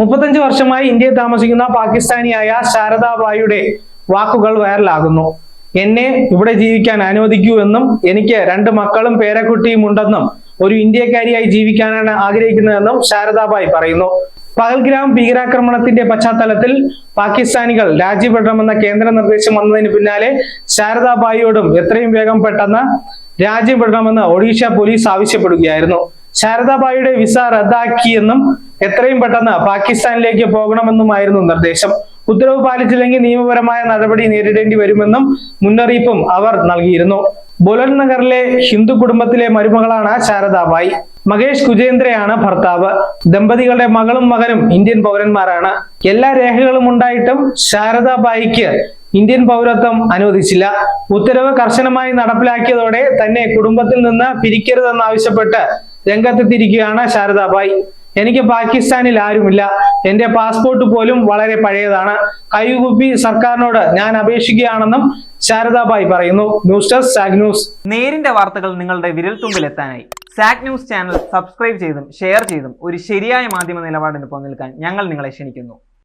മുപ്പത്തഞ്ച് വർഷമായി ഇന്ത്യയിൽ താമസിക്കുന്ന പാകിസ്ഥാനിയായ ശാരദാബായിയുടെ വാക്കുകൾ വൈറലാകുന്നു. എന്നെ ഇവിടെ ജീവിക്കാൻ അനുവദിക്കൂ എന്നും എനിക്ക് രണ്ട് മക്കളും പേരക്കുട്ടിയും ഉണ്ടെന്നും ഒരു ഇന്ത്യക്കാരിയായി ജീവിക്കാനാണ് ആഗ്രഹിക്കുന്നതെന്നും ശാരദാബായി പറയുന്നു. പകൽഗ്രാം ഭീകരാക്രമണത്തിന്റെ പശ്ചാത്തലത്തിൽ പാകിസ്ഥാനികൾ രാജ്യപ്പെടണമെന്ന കേന്ദ്ര നിർദ്ദേശം വന്നതിന് പിന്നാലെ ശാരദാബായിയോടും എത്രയും വേഗം പെട്ടെന്ന് രാജ്യം ഒഡീഷ പോലീസ് ആവശ്യപ്പെടുകയായിരുന്നു. ശാരദാബായിയുടെ വിസ റദ്ദാക്കിയെന്നും എത്രയും പെട്ടെന്ന് പാകിസ്ഥാനിലേക്ക് പോകണമെന്നുമായിരുന്നു നിർദ്ദേശം. ഉത്തരവ് പാലിച്ചില്ലെങ്കിൽ നിയമപരമായ നടപടി നേരിടേണ്ടി വരുമെന്നും മുന്നറിയിപ്പും അവർ നൽകിയിരുന്നു. ബുലൻ നഗറിലെ ഹിന്ദു കുടുംബത്തിലെ മരുമകളാണ് ശാരദാബായി. മകേഷ് കുജേന്ദ്രയാണ് ഭർത്താവ്. ദമ്പതികളുടെ മകളും മകനും ഇന്ത്യൻ പൗരന്മാരാണ്. എല്ലാ രേഖകളും ഉണ്ടായിട്ടും ശാരദാബായിക്ക് ഇന്ത്യൻ പൗരത്വം അനുവദിച്ചില്ല. ഉത്തരവ് കർശനമായി നടപ്പിലാക്കിയതോടെ തന്നെ കുടുംബത്തിൽ നിന്ന് പിരിക്കരുതെന്നാവശ്യപ്പെട്ട് രംഗത്തെത്തിയിരിക്കുകയാണ് ശാരദാബായി എനിക്ക് പാകിസ്ഥാനിൽ ആരുമില്ല. എന്റെ പാസ്പോർട്ട് പോലും വളരെ പഴയതാണ്. കൈകുപ്പി സർക്കാരിനോട് ഞാൻ അപേക്ഷിക്കുകയാണെന്നും ശാരദാബായി പറയുന്നു. ന്യൂസ് ഡെസ്ക് സാഗ് ന്യൂസ്. നേരിന്റെ വാർത്തകൾ നിങ്ങളുടെ വിരൽത്തുമ്പിൽ എത്താനായി സാക് ന്യൂസ് ചാനൽ സബ്സ്ക്രൈബ് ചെയ്തും ഷെയർ ചെയ്തും ഒരു ശരിയായ മാധ്യമ നിലപാടിന് പോകാൻ ഞങ്ങൾ നിങ്ങളെ ക്ഷണിക്കുന്നു.